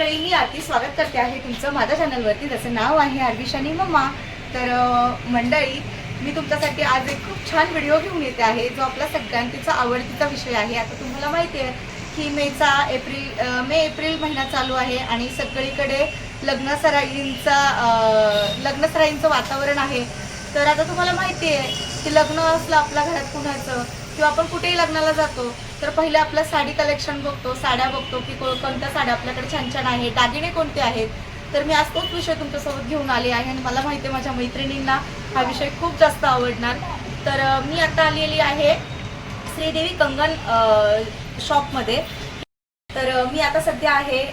मंडळी मी आरती स्वागत करते आहे तुमचं माझ्या चॅनलवरती जसं नाव आहे आरविशानी मम्मा तर मंडळी मी तुमच्यासाठी आज एक खूप छान व्हिडिओ घेऊन येते आहे जो आपला सगळ्यांचा आवडतीचा विषय आहे. आता तुम्हाला माहिती आहे की मेचा एप्रिल मे एप्रिल महिना चालू आहे आणि सगळीकडे लग्न सराईंचा लग्न सराईंचं वातावरण आहे. तर आता तुम्हाला माहिती आहे की लग्न असलं आपल्या घरात कुणाचं? किंवा आपण कुठेही लग्नाला जातो तर पहिले आपलं साडी कलेक्शन बघतो साड्या बघतो की कोणत्या साड्या आपल्याकडे छान छान आहेत दागिने कोणते आहेत? तर मी आज तोच विषय तुमच्यासोबत घेऊन आले आहे आणि मला माहिती आहे माझ्या मैत्रिणींना हा विषय खूप जास्त आवडणार. तर मी आता आलेली आहे श्रीदेवी कंगन शॉपमध्ये. तर मी आता सध्या आहे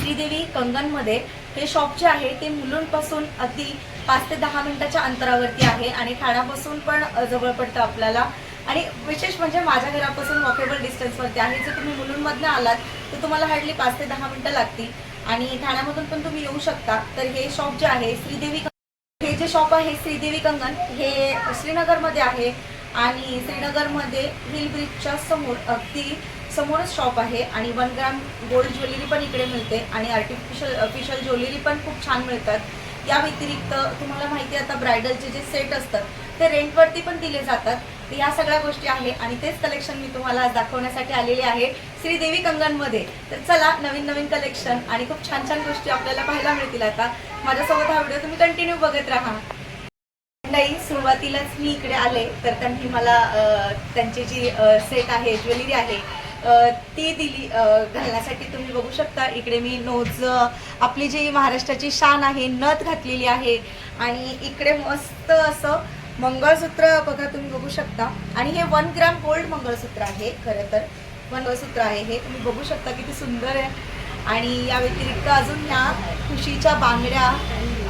श्रीदेवी कंगनमध्ये. हे शॉप जे आहे ते मुलुंडपासून अगदी पाच ते दहा मिनिटाच्या अंतरावरती आहे आणि ठाण्यापासून पण जवळ पडतं आपल्याला. आणि विशेष म्हणजे माझ्या घरापासून वॉकेबल डिस्टन्सवरती आहे. जर तुम्ही मुलुंडमधनं आलात तर तुम्हाला हार्डली पाच ते दहा मिनटं लागतील. आणि ठाण्यामधून पण तुम्ही येऊ शकता. तर हे शॉप जे आहे श्रीदेवी हे जे शॉप आहे श्रीदेवी कंगन हे श्रीनगरमध्ये आहे. आणि श्रीनगरमध्ये हिल ब्रिजच्या समोर अगदी समोरच शॉप आहे. आणि वन ग्राम गोल्ड ज्वेलरी पण इकडे मिळते. आणि आर्टिफिशियल ऑफिशियल ज्वेलरी पण खूप छान मिळतात. या व्यतिरिक्त तुम्हाला माहिती आहे आता ब्रायडलचे जे सेट असतात ते रेंटवरती पण दिले जातात. या सगळ्या गोष्टी आहे आणि तेच कलेक्शन मी तुम्हाला आज दाखवण्यासाठी आलेले आहे श्रीदेवी कंगनमध्ये. तर चला नवीन नवीन कलेक्शन आणि खूप छान छान गोष्टी आपल्याला पाहायला मिळतील आता. माझ्यासोबत हा व्हिडिओ तुम्ही कंटिन्यू बघत राहा. नाही सुरुवातीलाच मी इकडे आले तर त्यांनी मला त्यांची जी सेट आहे ज्वेलरी आहे ती दिली घालण्यासाठी तुम्ही बघू शकता. इकडे मी नोज आपली जी महाराष्ट्राची शान आहे नथ घातलेली आहे. आणि इकडे मस्त असं मंगळसूत्र बघा तुम्ही बघू शकता. आणि हे वन ग्राम गोल्ड मंगळसूत्र आहे खरं तर. मंगळसूत्र आहे हे. तुम्ही बघू शकता किती सुंदर आहे. आणि या व्यतिरिक्त अजून ह्या खुशीच्या बांगड्या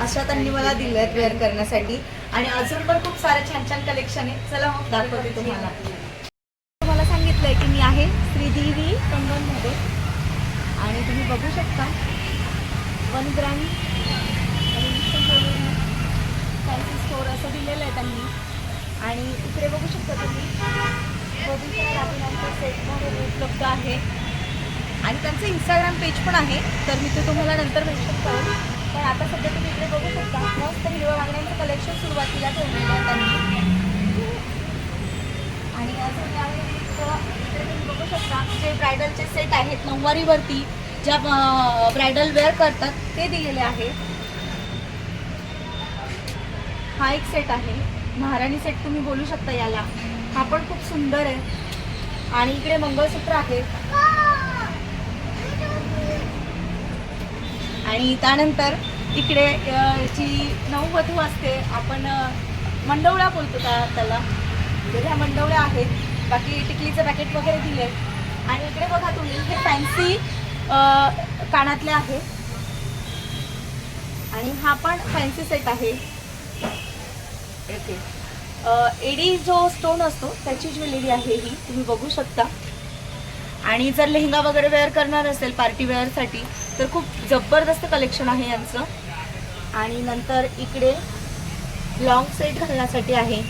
अशा त्यांनी मला दिल्यात वेअर करण्यासाठी. आणि अजून पण खूप सारे छान छान कलेक्शन आहे. चला मग दाखवते तुम्हाला. तुम्हाला की मी आहे श्रीदेवी कंगनमध्ये आणि तुम्ही बघू शकता. वन ग्राम फॅन्सी स्टोर असं दिलेलं आहे त्यांनी. आणि इकडे बघू शकता तुम्ही. बघूच्या दागिन्यांचा सेट म्हणून उपलब्ध आहे. आणि त्यांचं इंस्टाग्राम पेज पण आहे. तर मी ते तुम्हाला नंतर भेटू शकतो पण आता सध्या तुम्ही इकडे बघू शकता. मस्त हिरव्या वागण्यांचं कलेक्शन सुरुवातीला ठेवलेलं आहे त्यांनी. आणि अजून या तुम्ही बघू शकता जे ब्रायडलचे सेट आहेत नऊवारीवरती ज्या ब्रायडल वेअर करतात ते दिलेले आहे. हा एक सेट आहे. महाराणी सेट तुम्ही बोलू शकता याला. हा पण खूप सुंदर आहे. आणि इकडे मंगळसूत्र आहे. आणि त्यानंतर इकडे जी नववधू असते आपण मंडवळा मंडवळ्या बोलतो त्याला. तर ह्या मंडवळ्या आहेत. बाकी टिकलीचं पॅकेट वगैरे दिले आणि इकडे बघा तुम्ही हे फॅन्सी कानातले आहे. आणि हा पण फॅन्सी सेट आहे. ओके एडी जो स्टोन असतो त्याची ज्वेलरी आहे ही. तुम्ही बघू शकता. आणि जर लेहंगा वगैरे वेअर करणार असेल पार्टी वेअरसाठी तर खूप जबरदस्त कलेक्शन आहे यांचं. आणि नंतर इकडे लॉंग सेट घालण्यासाठी आहे.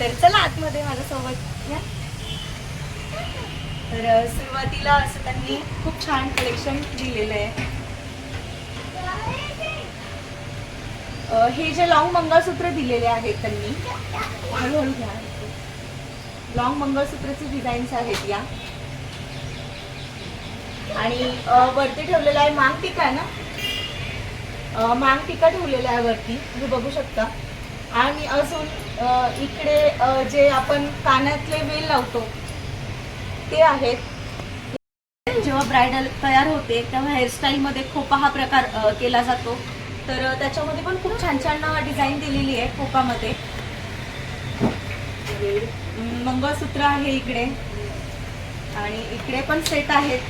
तर चला आतमध्ये माझ्यासोबत. या. तर सुरुवातीला असं त्यांनी खूप छान कलेक्शन दिलेलं आहे. हे जे लॉंग मंगळसूत्र दिलेले आहेत त्यांनी. हळूहळू घ्या. लॉंग मंगळसूत्राचे डिझाईन्स आहेत या. आणि वरती ठेवलेलं आहे मांग टिका आहे ना? मांग टिका ठेवलेला आहे वरती. तुम्ही बघू शकता. आणि अजून इकडे जे आपण कानातले वेल लावतो ते आहेत. जेव्हा ब्रायडल तयार होते तेव्हा हेअरस्टाईलमध्ये खोपा हा प्रकार केला जातो. तर त्याच्यामध्ये पण खूप छान छान डिझाईन दिलेली आहे खोपामध्ये. मंगळसूत्र आहे इकडे. आणि इकडे पण सेट आहेत.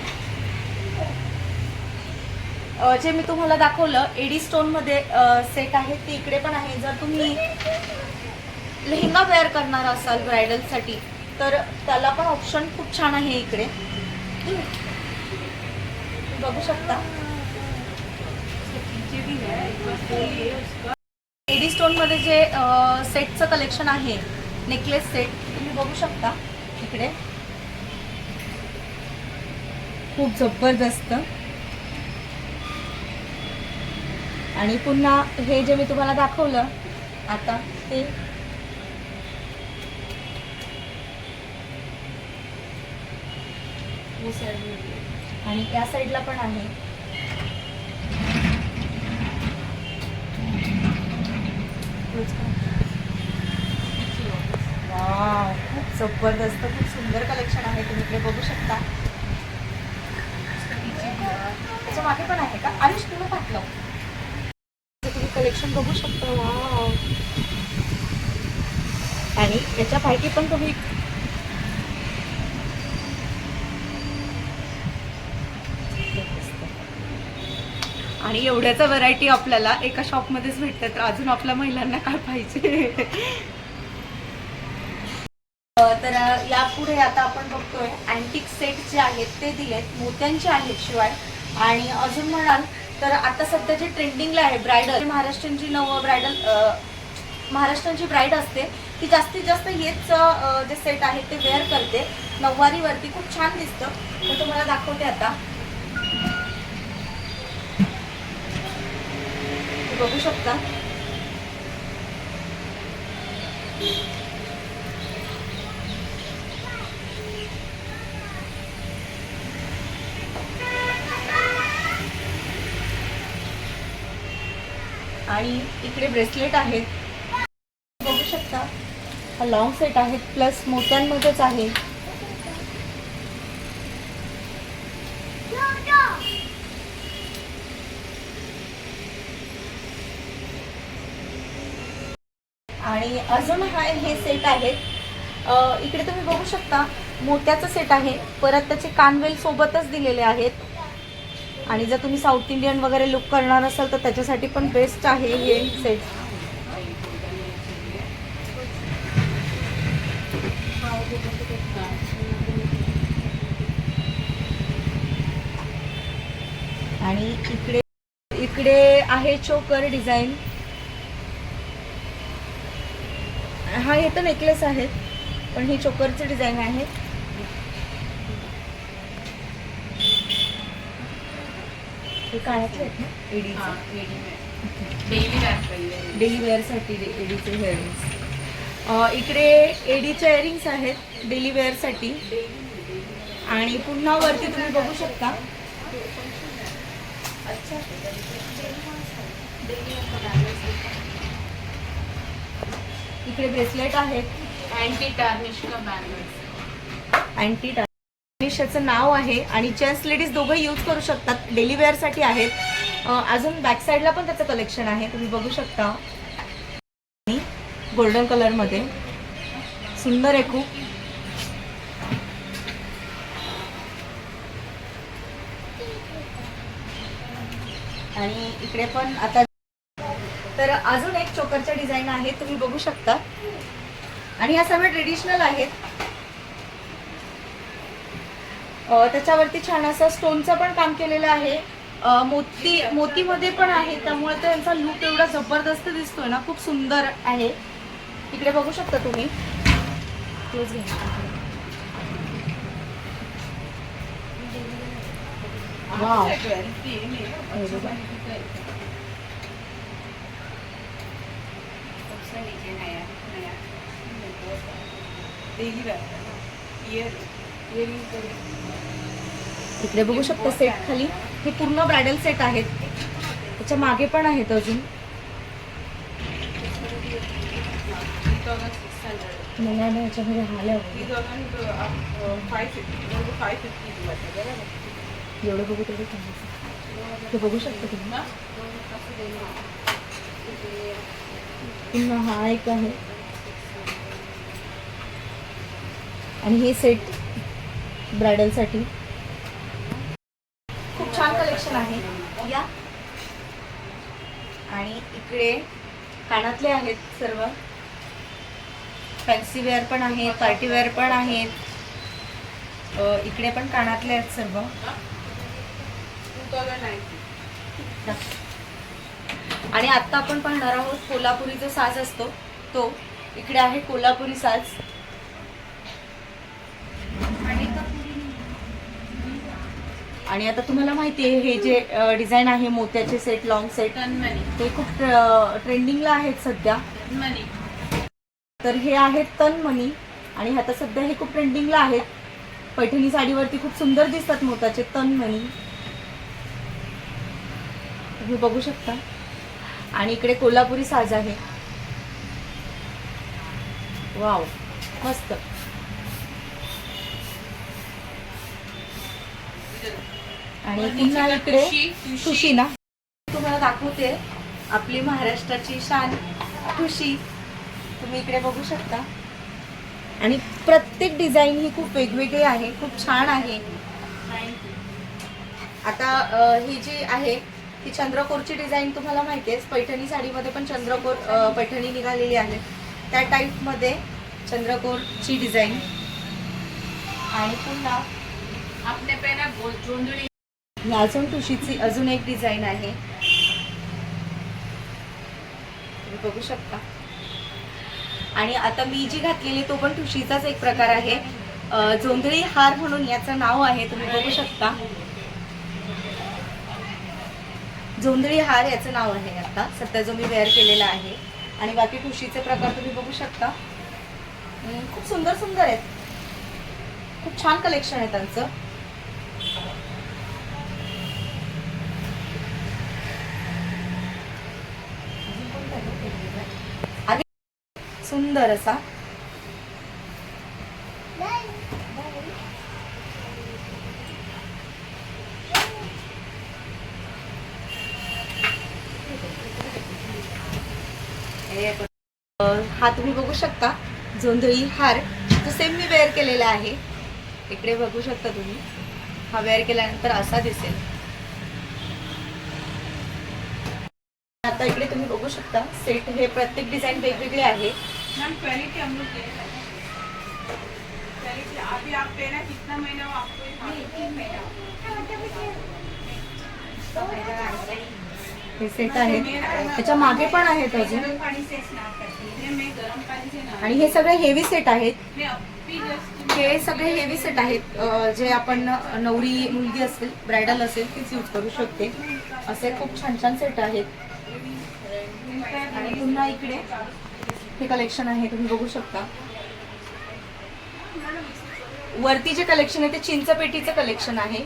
जे मी तुम्हाला दाखवलं एडी स्टोनमध्ये सेट आहे ते इकडे पण आहे. जर तुम्ही लेहंगा वेअर करणार असाल ब्रायडलसाठी तर त्याला पण ऑप्शन खूप छान आहे इकडे. बघू शकता. एडी स्टोनमध्ये जे सेटचं कलेक्शन आहे नेकलेस सेट तुम्ही बघू शकता इकडे. खूप जबरदस्त. आणि पुन्हा हे जे मी तुम्हाला दाखवलं आता ते आणि या साईडला पण आहे. वाव, खूप जबरदस्त खूप सुंदर कलेक्शन आहे. तुम्ही इकडे बघू शकता. त्याच्यामागे पण आहे का? आयुष तुम्ही पाठलं तुम्ही कलेक्शन बघू शकता. वाव आणि याच्या पाठी पण तुम्ही आणि एवढ्याचा व्हरायटी आपल्याला एका शॉपमध्येच भेटते तर अजून आपल्या महिलांना काय पाहिजे? तर यापुढे आता आपण बघतोय अँटिक सेट जे आहेत ते दिलेत मोत्यांचे आहेत शिवाय. आणि अजून म्हणाल तर आता सध्या जे ट्रेंडिंगला आहे ब्रायडल महाराष्ट्रांची नव ब्रायडल महाराष्ट्रांची ब्राईड असते ती जास्तीत जास्त हेच जे सेट आहेत ते वेअर करते. नऊवारीवरती खूप छान दिसतं. तर तुम्हाला दाखवते आता. बघू शकता. आणि इकडे ब्रेसलेट आहेत. बघू शकता. हा लॉंग सेट आहेत प्लस मोत्यांमध्येच आहे. आणि अजून हा हे सेट आहेत. इकडे तुम्ही बघू शकता मोत्याचं सेट आहे. परत त्याचे कानवेल सोबतच दिलेले आहेत. आणि जर तुम्ही साऊथ इंडियन वगैरे लुक करणार असाल तर त्याच्यासाठी पण बेस्ट आहे हे सेट आणि इकडे इकडे आहे चोकर डिझाईन हा हे तर नेकलेस आहेत पण ही चोकरची डिझाईन आहे. हे काळ्यातले आहेत ना? एडीचे. डेली वेअरसाठी एडीचे हेअरिंग्स इकडे एडीचे इयरिंग्स आहेत डेली वेअरसाठी आणि पुन्हा वरती तुम्ही बघू शकता. इकडे ब्रेसलेट आहेत. अँटी टार्निश का बँगल्स अँटी टार्निशचं नाव आहे आणि जेंट्स लेडीज दोघं यूज करू शकतात. डेली वेअरसाठी आहेत. अजून बॅक साईडला पण त्याचं कलेक्शन आहे. तुम्ही बघू शकता. गोल्डन कलरमध्ये सुंदर आहे खूप. आणि इकडे पण आता तर अजून एक चोकरच्या डिझाईन आहे तुम्ही बघू शकता. आणि ह्या सगळ्या ट्रेडिशनल आहेत. त्याच्यावरती छान असं स्टोनचं पण काम केलेलं आहे. मोती मोतीमध्ये पण आहे त्यामुळे त्यांचा लुक एवढा जबरदस्त दिसतोय ना खूप सुंदर आहे. इकडे बघू शकता तुम्ही. Close घ्या. Wow. हे बघा. इकडे बघू शकता सेट खाली हे पूर्ण ब्रायडल सेट आहेत त्याच्यामागे पण आहेत अजून मला ना याच्यामध्ये हाल्या एवढं बघू तेवढं सांगायचं ते बघू शकता तुम्ही पुन्हा हा एक आहे. आणि हे सेट ब्रायडलसाठी खूप छान कलेक्शन आहे. या. आणि इकडे कानातले आहेत सर्व. फॅन्सी वेअर पण आहेत पार्टी वेअर पण आहेत. इकडे पण कानातले आहेत सर्व. आणि आता आपण पाहणार आहोत कोल्हापुरी जो साज असतो. तो इकडे आहे कोल्हापुरी साज. आणि आता तुम्हाला माहिती आहे हे जे डिझाईन आहे मोत्याचे सेट लॉंग सेट ते खूप ट्रेंडिंगला आहेत सध्या. तर हे आहेत तनमणी आणि आता सध्या हे खूप ट्रेंडिंगला आहेत. पैठणी साडीवरती खूप सुंदर दिसतात मोताचे तनमणी तुम्ही बघू शकता. आणि इकडे कोल्हापुरी साज आहे. वाव मस्त. आणि पुन्हा इकडे ठुशी ना? तुम्हाला दाखवते. आपली महाराष्ट्राची शान ठुशी तुम्ही इकडे बघू शकता. आणि प्रत्येक डिझाईन ही खूप वेगवेगळी आहे खूप छान आहे. आता ही जी आहे ती चंद्रकोरची डिझाईन तुम्हाला माहिती आहे पैठणी साडीमध्ये पण चंद्रकोर पैठणी निघालेली आहे. त्या टाईपमध्ये चंद्रकोरची डिझाईन. आणि पुन्हा आपल्या अजून तुशीची अजून एक डिझाईन आहे. तुम्ही बघू शकता. आणि आता मी जी घातलेली तो पण तुशीचाच एक प्रकार आहे. जोंधळी हार म्हणून याचं नाव आहे तुम्ही बघू शकता. झोंदळी हार याचं नाव आहे आता. सध्या जो मी वेअर केलेला आहे. आणि बाकी ठुशीचे प्रकार तुम्ही बघू शकता. खूप सुंदर सुंदर आहेत. खूप छान कलेक्शन आहे त्यांचं. सुंदर असा हे बघ. अं, हा तुम्ही बघू शकता. जोंधळी हार तो सेम मी वेअर केलेला आहे. इकडे बघू शकता तुम्ही. हा वेअर केल्यानंतर असा दिसेल. आता इकडे तुम्ही बघू शकता सेट हे प्रत्येक डिझाईन वेगवेगळे आहे. कितना हे सेट आहेत त्याच्यामागे पण आहेत अजून. आणि हे सगळे हेवी सेट आहेत. हे सगळे हेवी सेट आहेत. जे आपण नवरी मुलगी असेल ब्रायडल असेल तीच यूज करू शकते. असे खूप छान छान सेट आहेत. आणि पुन्हा इकडे हे कलेक्शन आहे तुम्ही बघू शकता. वरती जे कलेक्शन आहे ते चिंचपेटीचं कलेक्शन आहे.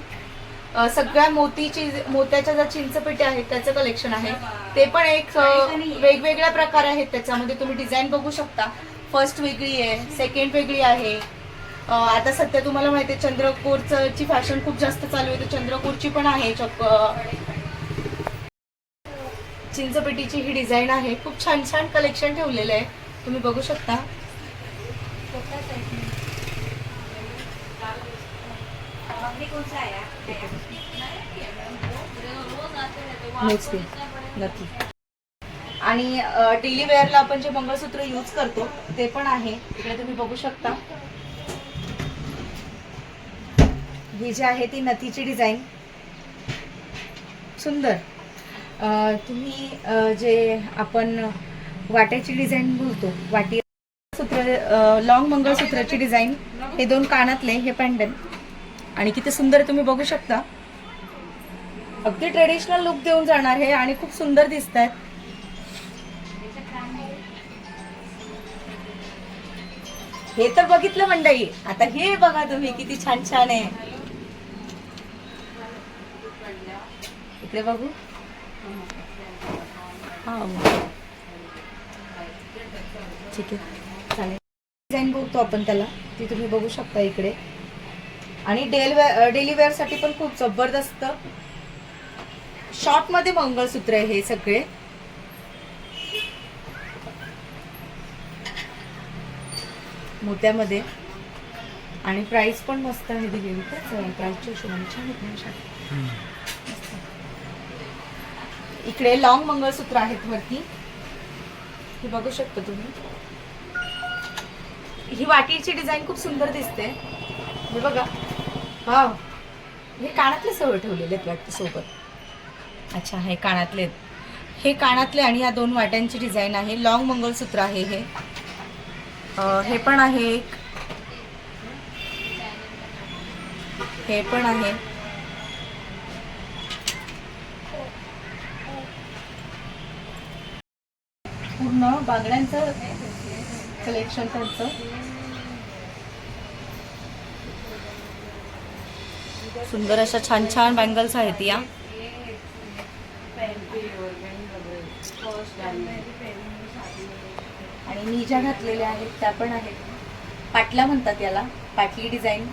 सगळ्या मोतीची मोत्याच्या ज्या चिंचपेटी आहेत त्याचं कलेक्शन आहे. ते पण एक वेगवेगळ्या प्रकार आहेत त्याच्यामध्ये. तुम्ही डिझाईन बघू शकता. फर्स्ट वेगळी आहे सेकंड वेगळी आहे. आता सध्या तुम्हाला माहिती आहे चंद्रकोरचं फॅशन खूप जास्त चालू आहे. तर चंद्रकोरची पण आहे चक्क चिंचपेटीची ही डिझाईन आहे. खूप छान छान कलेक्शन ठेवलेलं आहे. तुम्ही बघू शकता. नेक्स्ट नक्की आणि डेली वेअरला आपण जे मंगळसूत्र यूज करतो ते पण आहे. इकडे तुम्ही बघू शकता. ही जी आहे ती नथीची डिझाईन सुंदर. तुम्ही जे आपण वाट्याची डिझाईन बोलतो वाटी सूत्र लॉंग मंगळसूत्राची डिझाईन हे दोन कानातले हे पॅन्डल आणि किती सुंदर तुम्ही बघू शकता. अगदी ट्रेडिशनल लुक देऊन जाणार हे आणि खूप सुंदर दिसत आहेत हे तर बघितलं मंडई आता हे बघा तुम्ही किती छान छान आहे. इकडे बघू. हा. ठीक आहे. चालेल. डिझाईन बघतो आपण त्याला. ती तुम्ही बघू शकता इकडे. आणि डेल वेअर डेली वेअरसाठी पण खूप जबरदस्त. शॉर्टमध्ये मंगळसूत्र आहे हे सगळे. मोत्यामध्ये. आणि प्राइस पण मस्त आहे दिलेली. प्राइसच्या हिशोबाने छान इकडे लॉंग मंगळसूत्र आहेत वरती. हे बघू शकता तुम्ही. ही वाटीची डिझाईन खूप सुंदर दिसते. हे बघा. हा हे कानातले सवय ठेवलेले आहेत वाटतं सोबत. अच्छा हे कानातले हे कानातले आणि या दोन वाट्यांची डिझाईन आहे. लॉंग मंगळसूत्र आहे हे. हे पण आहे एक. हे पण आहे. पूर्ण बांगड्यांचं कलेक्शन त्यांचं. सुंदर अशा छान छान बँगल्स आहेत या. आणि मी ज्या घातलेल्या आहेत त्या पण आहेत. पाटल्या म्हणतात याला पाटली डिझाईन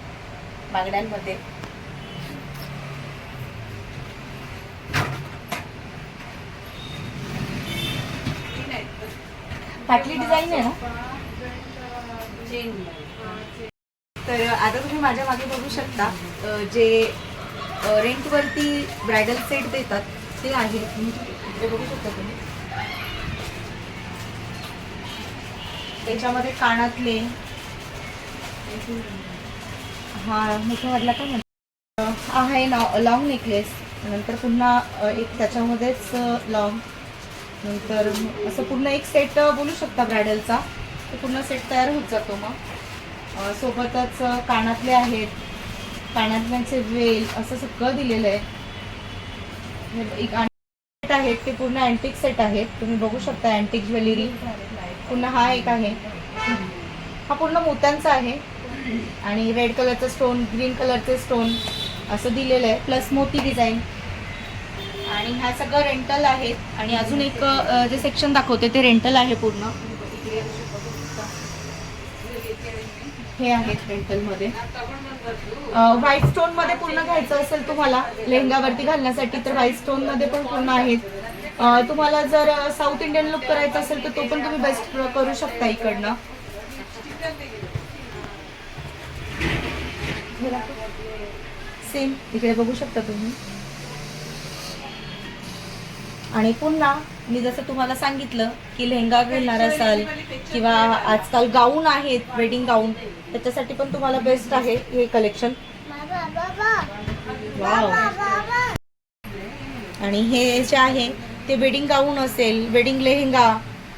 बांगड्यांमध्ये. पाटली डिझाईन आहे ना? तर आता तुम्ही माझ्या मागे बघू शकता जे रेंटवरती ब्रायडल सेट देतात ते आहे. ते बघू शकता तुम्ही. त्याच्यामध्ये कानातले हा मोठ्यामधला काय का अ, आहे ना लॉंग नेकलेस नंतर पुन्हा एक त्याच्यामध्येच लॉंग नंतर असं पूर्ण एक सेट बोलू शकता ब्रायडलचा तो पूर्ण सेट तयार होत जातो मग. सोबतच कानातले आहेत. कानातल्यांचे वेल असं सगळं दिलेलं आहे. एक सेट आहेत ते पूर्ण अँटिक सेट आहेत. तुम्ही बघू शकता अँटिक ज्वेलरी. पुन्हा हा एक आहे. हा पूर्ण मोत्यांचा आहे. आणि रेड कलरचा स्टोन ग्रीन कलरचे स्टोन असं दिलेलं आहे प्लस मोती डिझाईन आणि ह्या सगळं रेंटल आहेत. आणि अजून एक जे सेक्शन दाखवते ते रेंटल आहे पूर्ण. हे आहेत रेंटलमध्ये व्हाईट स्टोनमध्ये पूर्ण घ्यायचं असेल तुम्हाला लेहंगावरती घालण्यासाठी तर व्हाईट स्टोनमध्ये पण पूर्ण आहेत. तुम्हाला जर साऊथ इंडियन लुक करायचा असेल तर तो पण तुम्ही बेस्ट करू शकता इकडनं. सेम इकडे बघू शकता तुम्ही. आणि पुन्हा मी जसं तुम्हाला सांगितलं की लेहंगा घालणार असाल किंवा आजकाल गाऊन आहेत वेडिंग गाऊन त्याच्यासाठी पण तुम्हाला बेस्ट आहे हे कलेक्शन वाव आणि हे जे आहे ते वेडिंग गाऊन असेल वेडिंग लेहंगा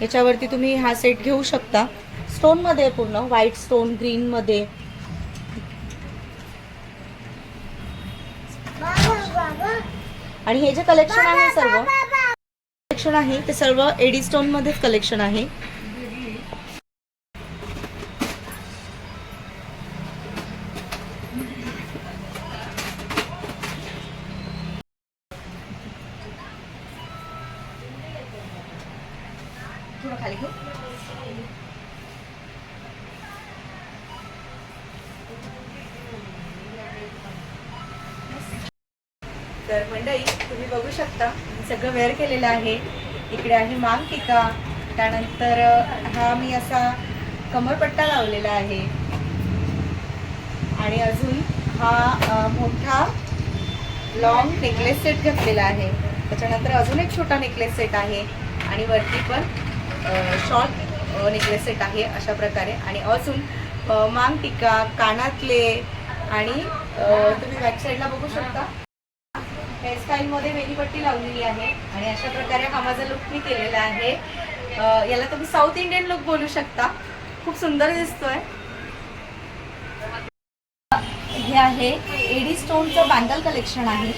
याच्यावरती तुम्ही हा सेट घेऊ शकता. स्टोनमध्ये पूर्ण व्हाईट स्टोन ग्रीनमध्ये आणि हे जे कलेक्शन आहे सर्व कलेक्शन आहे ते सर्व एडी स्टोनमध्येच कलेक्शन आहे. तर मंडळी तुम्ही बघू शकता सगळं वेअर केलेलं आहे. इकडे आहे मांग टिका त्यानंतर हा मी असा कमरपट्टा लावलेला आहे. आणि अजून हा मोठा लॉंग नेकलेस सेट घातलेला आहे. त्याच्यानंतर अजून एक छोटा नेकलेस सेट आहे. आणि वरती पण शॉर्ट नेकलेस सेट आहे अशा प्रकारे. आणि अजून मांग टिका कानातले आणि तुम्ही बॅक साईडला बघू शकता. हेअरस्टाईलमध्ये वेलीपट्टी लावलेली आहे आणि अशा प्रकारे हा माझा लुक मी केलेला आहे. याला तुम्ही साऊथ इंडियन लुक बोलू शकता. खूप सुंदर दिसतोय. हे आहे एडी स्टोनचं बँगल कलेक्शन आहे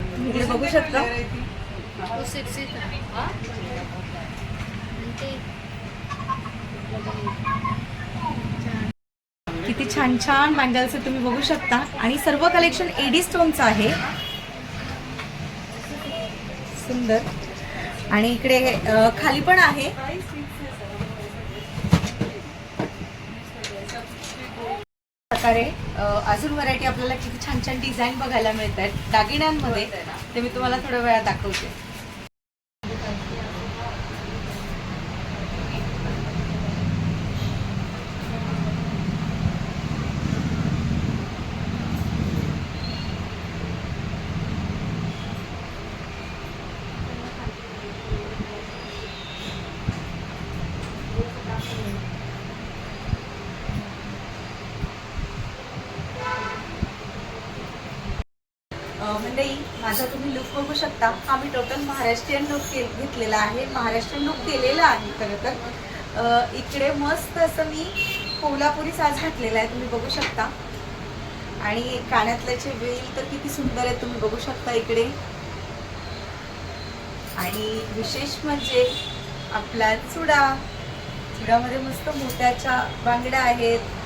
तुम्ही इकडे बघू शकता छान छान बँगल्स तुम्ही बघू शकता. आणि सर्व कलेक्शन एडी स्टोनचं आहे. सुंदर. आणि इकडे खाली पण आहे. प्रकारे अजून व्हरायटी आपल्याला किती छान छान डिझाईन बघायला मिळत आहेत दागिन्यांमध्ये. ते मी तुम्हाला थोड्या वेळा दाखवते अं, मंडळी माझा तुम्ही लुक बघू शकता हा मी टोटल महाराष्ट्रीयन लुक घेतलेला आहे. महाराष्ट्रीयन लुक केलेला आहे खरं तर. इकडे मस्त असं मी कोल्हापुरी साज घातलेला आहे तुम्ही बघू शकता. आणि कानातल्याचे वेल तर किती सुंदर आहेत तुम्ही बघू शकता इकडे. आणि विशेष म्हणजे आपला चुडा. चुडामध्ये मस्त मोत्याच्या बांगड्या आहेत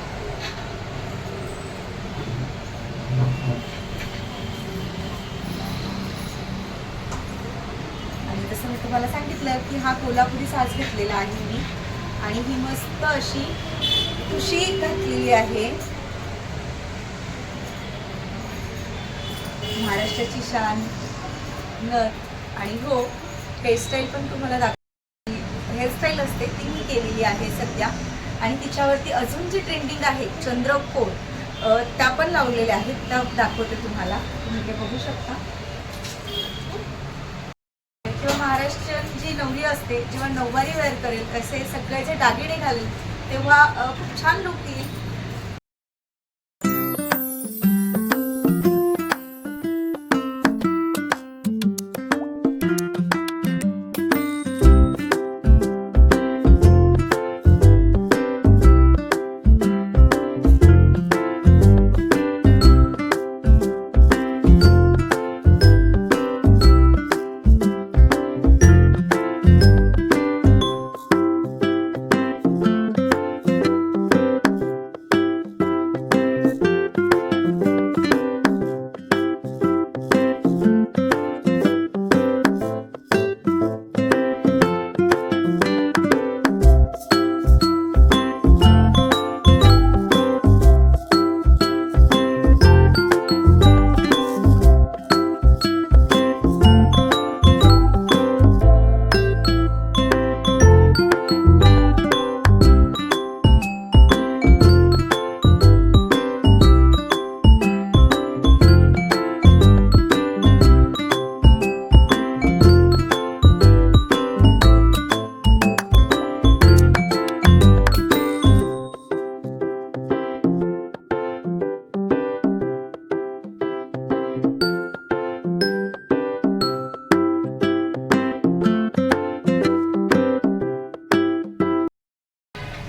आणि जसं मी तुम्हाला सांगितलं की हा कोल्हापुरी साज घेतलेला आहे मी. आणि ही मस्त अशी तुशी घातलेली आहे. महाराष्ट्राची शान नथ आणि हो हेअरस्टाईल पण तुम्हाला दाखव हेअरस्टाईल असते ती मी केलेली आहे सध्या. आणि तिच्यावरती अजून जी ट्रेंडिंग आहे चंद्रकोट त्या पण लावलेल्या आहेत. त्या दाखवते तुम्हाला. तुम्ही ते बघू शकता. महाराष्ट्रात महाराष्ट्रीयन जी नवरी असते जेव्हा नऊवारी वेअर करेल असे सगळे जे दागिने घालेल तेव्हा खूप छान लुक येईल.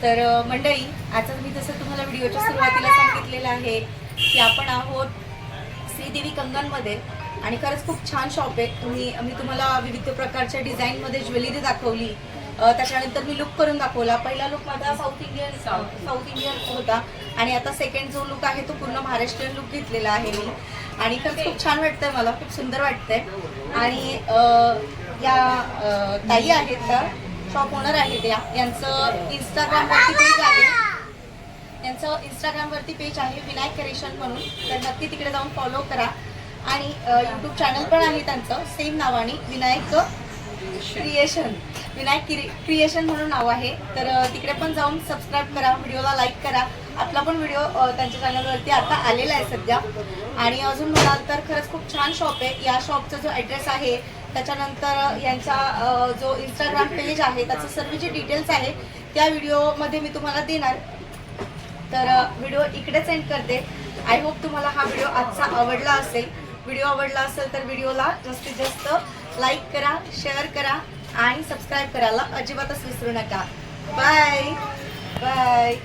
तर मंडळी आता मी जसं तुम्हाला व्हिडिओच्या सुरुवातीला सांगितलेलं आहे की आपण आहोत श्रीदेवी कंगनमध्ये आणि खरंच खूप छान शॉप आहे. तुम्ही मी तुम्हाला विविध प्रकारच्या डिझाईनमध्ये ज्वेलरी दाखवली. त्याच्यानंतर मी लुक करून दाखवला. पहिला लुक माझा साऊथ इंडियन साऊथ इंडियन होता. आणि आता सेकंड जो लुक आहे तो पूर्ण महाराष्ट्रीयन लुक घेतलेला आहे मी. आणि खरंच खूप छान वाटतंय मला. खूप सुंदर वाटतंय. आणि या ताई आहेत का? शॉप ओनर आहेत या यांचं इंस्टाग्रामवरती पेज आहे. यांचं इंस्टाग्रामवरती पेज आहे विनायक करेशन म्हणून. तर नक्की तिकडे जाऊन फॉलो करा. आणि यूट्यूब चॅनल पण आहे त्यांचं. सेम नावाने विनायक क्रिएशन विनायक क्रिएशन म्हणून नाव आहे. तर तिकडे पण जाऊन सबस्क्राईब करा. व्हिडिओला लाईक करा. आपला पण व्हिडिओ त्यांच्या चॅनलवरती आता आलेला आहे सध्या. आणि अजून म्हणाल तर खरंच खूप छान शॉप आहे. या शॉपचा जो ॲड्रेस आहे त्याच्यानंतर यांचा जो इंस्टाग्राम पेज आहे त्याचं सर्व जे डिटेल्स आहे त्या व्हिडिओमध्ये मी तुम्हाला देणार. तर व्हिडिओ इकडेच एंड करते. आय होप तुम्हाला हा व्हिडिओ आजचा आवडला असेल. व्हिडिओ आवडला असेल तर व्हिडिओला जास्तीत जास्त लाईक करा शेअर करा आणि सबस्क्राईब करायला अजिबातच विसरू नका. Bye bye